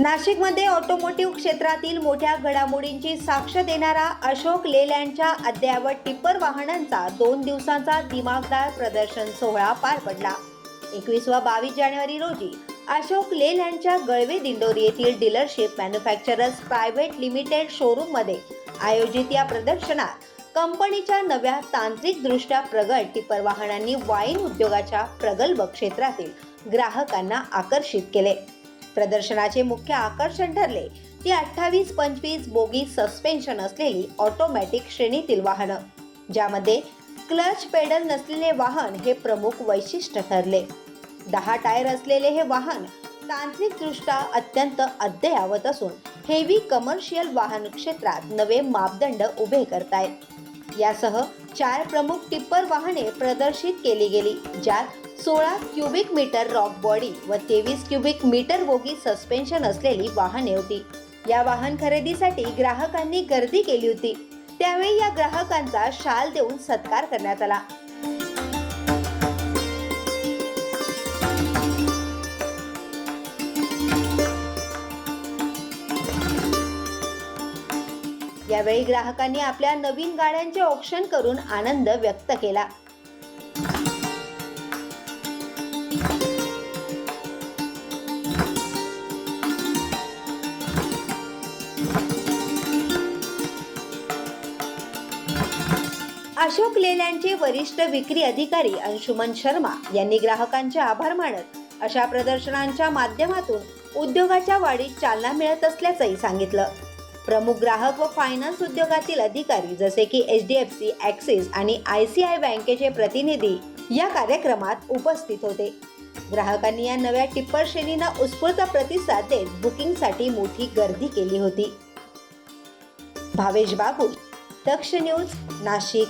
नाशिकमध्ये ऑटोमोटिव्ह क्षेत्रातील मोठ्या घडामोडींची साक्ष देणारा अशोक लेलँडच्या अद्ययावत टिप्पर वाहनांचा दोन दिवसांचा दिमागदार प्रदर्शन सोहळा पार पडला. एकवीस व बावीस जानेवारी रोजी अशोक लेलँडच्या गळवे दिंडोरी येथील डीलरशिप मॅन्युफॅक्चरर्स प्रायव्हेट लिमिटेड शोरूममध्ये आयोजित या प्रदर्शनात कंपनीच्या नव्या तांत्रिकदृष्ट्या प्रगत टिप्पर वाहनांनी वाईन उद्योगाच्या प्रगल्भ क्षेत्रातील ग्राहकांना आकर्षित केले. प्रदर्शनाचे मुख्य आकर्षण ठरले. ती अठ्ठावीस पंचवीस बोगी सस्पेन्शन असलेली ऑटोमॅटिक श्रेणीतील वाहनं ज्यामध्ये क्लच पेडल नसलेले वाहन हे प्रमुख वैशिष्ट्य ठरले. दहा टायर असलेले हे वाहन तांत्रिकदृष्ट्या अत्यंत अद्ययावत असून हेवी कमर्शियल वाहन क्षेत्रात नवे मापदंड उभे करतायत. यासह चार प्रमुख टिप्पर वाहने प्रदर्शित केली गेली ज्यात सोळा क्युबिक मीटर रॉक बॉडी व तेवीस क्युबिक मीटर बोगी सस्पेन्शन असलेली वाहने होती. या वाहन खरेदीसाठी ग्राहकांनी गर्दी केली होती. त्यावेळी या ग्राहकांचा शाल देऊन सत्कार करण्यात आला. यावेळी ग्राहकांनी आपल्या नवीन गाड्यांचे ऑप्शन करून आनंद व्यक्त केला. अशोक लेल्यांचे वरिष्ठ विक्री अधिकारी अंशुमन शर्मा यांनी ग्राहकांचे आभार मानत अशा प्रदर्शनांच्या माध्यमातून उद्योगाच्या वाढीत चालना मिळत असल्याचंही सांगितलं. प्रमुख ग्राहक व फायनान्स उद्योगातील अधिकारी जसे की H D F C Axis आणि आय सी आय बँकेचे प्रतिनिधी या कार्यक्रमात उपस्थित होते. ग्राहकांनी या नव्या टिप्पर श्रेणींना उत्स्फूर्त प्रतिसाद देत बुकिंगसाठी मोठी गर्दी केली होती. भावेश बाबू दक्ष न्यूज नाशिक.